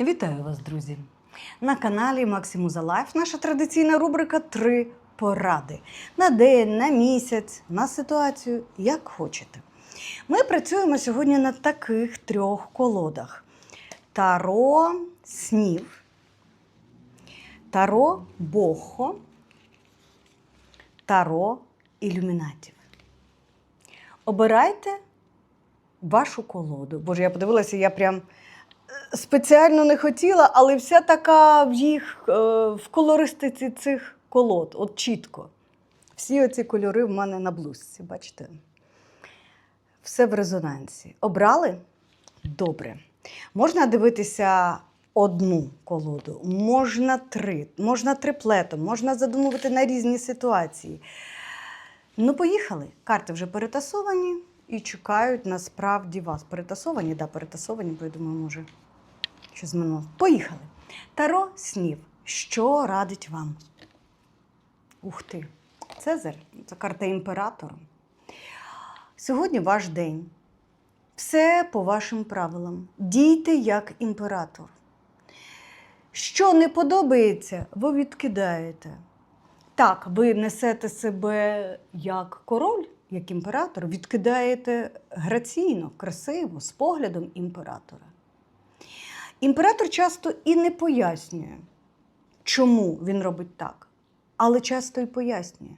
Вітаю вас, друзі! На каналі Максимуза Лайф наша традиційна рубрика Три поради на день, на місяць, на ситуацію, як хочете. Ми працюємо сьогодні на таких трьох колодах: Таро снів, Таро Бохо, Таро ілюмінатів. Обирайте вашу колоду. Боже, я подивилася, я прям спеціально не хотіла, але вся така в їх е, в колористиці цих колод, от чітко. Всі оці кольори в мене на блузці, бачите? Все в резонансі. Обрали? Добре. Можна дивитися одну колоду, можна три, можна триплетом, можна задумувати на різні ситуації. Ну, поїхали. Карти вже перетасовані і чекають насправді вас. Перетасовані, да, перетасовані, бо я думаю, може, що з минулого. Поїхали. Таро снів. Що радить вам? Ух ти! Цезарь це карта імператора. Сьогодні ваш день. Все по вашим правилам. Дійте як імператор. Що не подобається, ви відкидаєте. Так, ви несете себе як король, як імператор, відкидаєте граційно, красиво, з поглядом імператора. Імператор часто і не пояснює, чому він робить так, але часто і пояснює.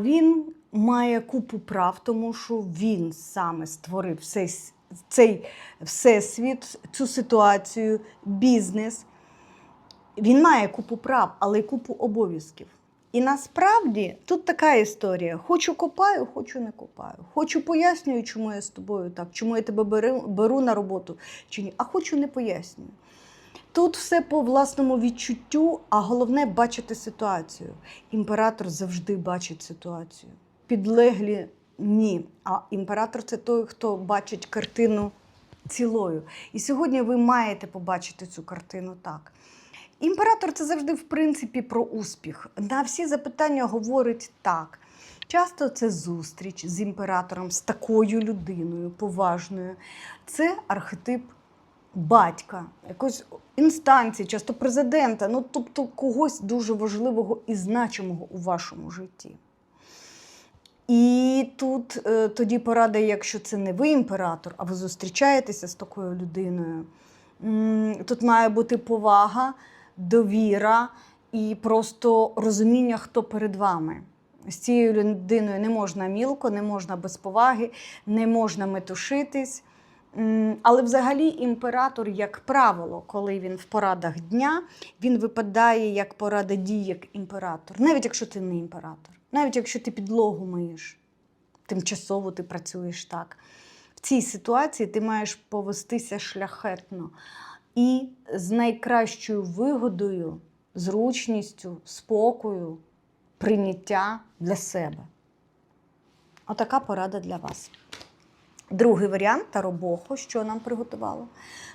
Він має купу прав, тому що він саме створив цей, всесвіт, цю ситуацію, бізнес. Він має купу прав, але й купу обов'язків. І насправді тут така історія: хочу копаю, хочу не копаю. Хочу пояснюю, чому я з тобою так, чому я тебе беру, беру на роботу чи ні, а хочу не пояснюю. Тут все по власному відчуттю, а головне бачити ситуацію. Імператор завжди бачить ситуацію. Підлеглі ні. А імператор це той, хто бачить картину цілою. І сьогодні ви маєте побачити цю картину так. Імператор це завжди, в принципі, про успіх. На всі запитання говорить так. Часто це зустріч з імператором, з такою людиною поважною. Це архетип батька, якоїсь інстанції, часто президента, ну тобто когось дуже важливого і значимого у вашому житті. І тут е, тоді порада, якщо це не ви імператор, а ви зустрічаєтеся з такою людиною. Тут має бути повага, довіра і просто розуміння, хто перед вами. З цією людиною не можна мілко, не можна без поваги, не можна метушитись. Але взагалі імператор, як правило, коли він в порадах дня, він випадає як порада дій, як імператор. Навіть якщо ти не імператор, навіть якщо ти підлогу миєш, тимчасово ти працюєш так. В цій ситуації ти маєш повестися шляхетно і з найкращою вигодою, зручністю, спокою, прийняття для себе. Отака порада для вас. Другий варіант Таробохо, що нам приготувало.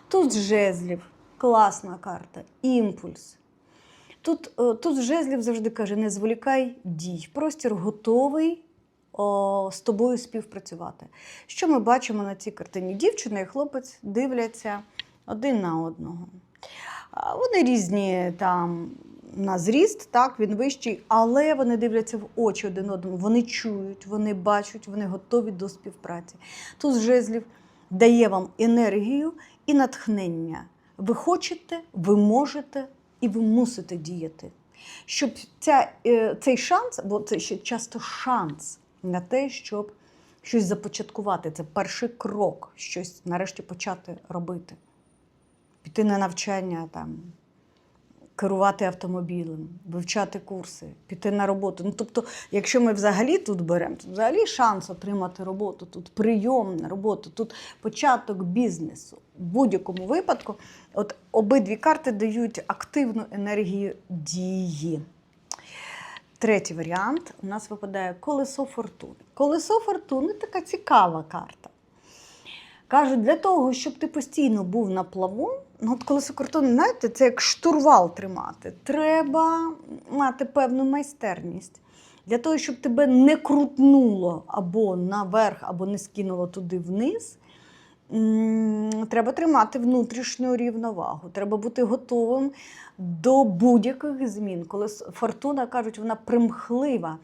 Тут жезлів, класна карта, імпульс. Тут, е, тут жезлів завжди каже: не зволікай дій. Простір готовий о, з тобою співпрацювати. Що ми бачимо на цій картині? Дівчина і хлопець дивляться один на одного. Вони різні там на зріст, так, він вищий, але вони дивляться в очі один одному, вони чують, вони бачать, вони готові до співпраці. Тут жезлів дає вам енергію і натхнення. Ви хочете, ви можете і ви мусите діяти. Щоб ця, е, цей шанс, бо це ще часто шанс на те, щоб щось започаткувати. Це перший крок, щось нарешті почати робити. Піти на навчання там, керувати автомобілем, вивчати курси, піти на роботу. Ну, тобто, якщо ми взагалі тут беремо, то взагалі шанс отримати роботу, тут прийом на роботу, тут початок бізнесу. В будь-якому випадку, от обидві карти дають активну енергію дії. Третій варіант у нас випадає колесо фортуни. Колесо фортуни така цікава карта. Кажуть, для того, щоб ти постійно був на плаву, ну от колесо фортуни, знаєте, це як штурвал тримати. Треба мати певну майстерність. Для того, щоб тебе не крутнуло або наверх, або не скинуло туди вниз, треба тримати внутрішню рівновагу. Треба бути готовим до будь-яких змін. Коли фортуна кажуть, вона примхлива.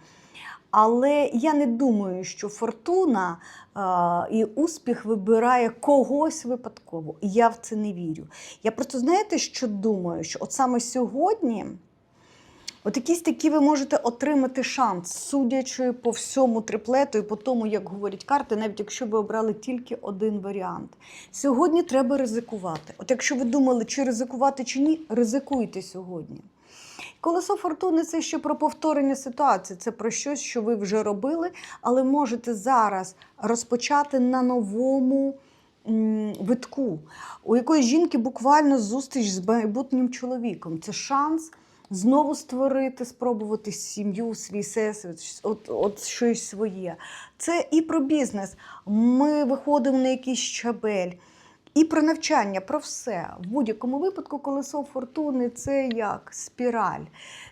Але я не думаю, що фортуна а, і успіх вибирає когось випадково. І я в це не вірю. Я просто знаєте, що думаю? Що от саме сьогодні. От якісь такі ви можете отримати шанс, судячи по всьому триплету і по тому, як говорять карти, навіть якщо ви обрали тільки один варіант. Сьогодні треба ризикувати. От якщо ви думали, чи ризикувати, чи ні, ризикуйте сьогодні. Колесо фортуни це ще про повторення ситуації, це про щось, що ви вже робили, але можете зараз розпочати на новому витку. У якоїсь жінки буквально зустріч з майбутнім чоловіком. Це шанс знову створити, спробувати сім'ю, свій всесвіт, от, от щось своє. Це і про бізнес. Ми виходимо на якийсь щабель. І про навчання, про все. В будь-якому випадку колесо фортуни це як спіраль.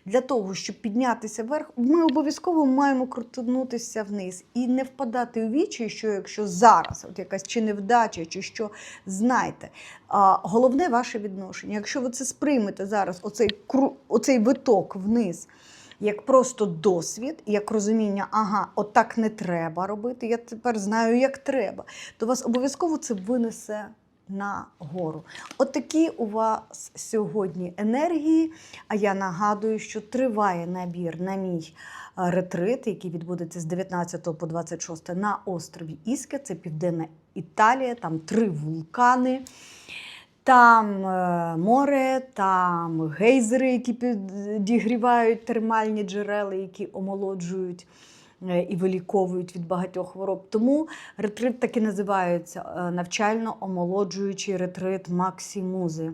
Для того, щоб піднятися вверх, ми обов'язково маємо крутнутися вниз і не впадати у вічі, що якщо зараз от якась чи невдача, чи що, знайте. А, головне ваше відношення. Якщо ви це сприймете зараз, оцей, оцей виток вниз. Як просто досвід, як розуміння, ага, отак не треба робити. Я тепер знаю, як треба. То вас обов'язково це винесе на гору. От у вас сьогодні енергії. А я нагадую, що триває набір на мій е, ретрит, який відбудеться з 19 по 26 на острові Іскя. Це Південна Італія, там три вулкани. Там е, море, там гейзери, які підігрівають термальні джерела, які омолоджують і виліковують від багатьох хвороб. Тому ретрит так і називається е, навчально-омолоджуючий ретрит Максимузи.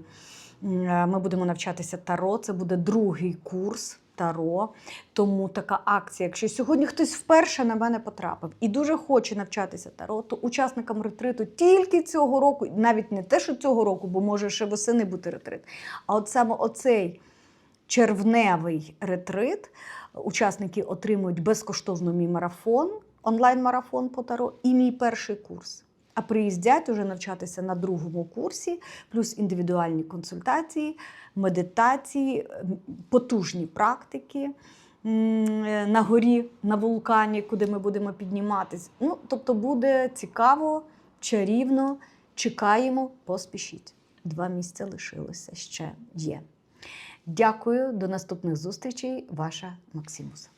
Е, Ми будемо навчатися таро. Це буде другий курс. Таро, тому така акція. Якщо сьогодні хтось вперше на мене потрапив і дуже хоче навчатися таро, то учасникам ретриту тільки цього року, навіть не те, що цього року, бо може ще восени бути ретрит, а от саме оцей червневий ретрит учасники отримують безкоштовно мій марафон, онлайн-марафон по таро і мій перший курс. А приїздять уже навчатися на другому курсі, плюс індивідуальні консультації, медитації, потужні практики на горі, на вулкані, куди ми будемо підніматись. Ну, тобто буде цікаво, чарівно. Чекаємо, поспішіть. Два місця лишилося ще є. Дякую, до наступних зустрічей. Ваша Максимус.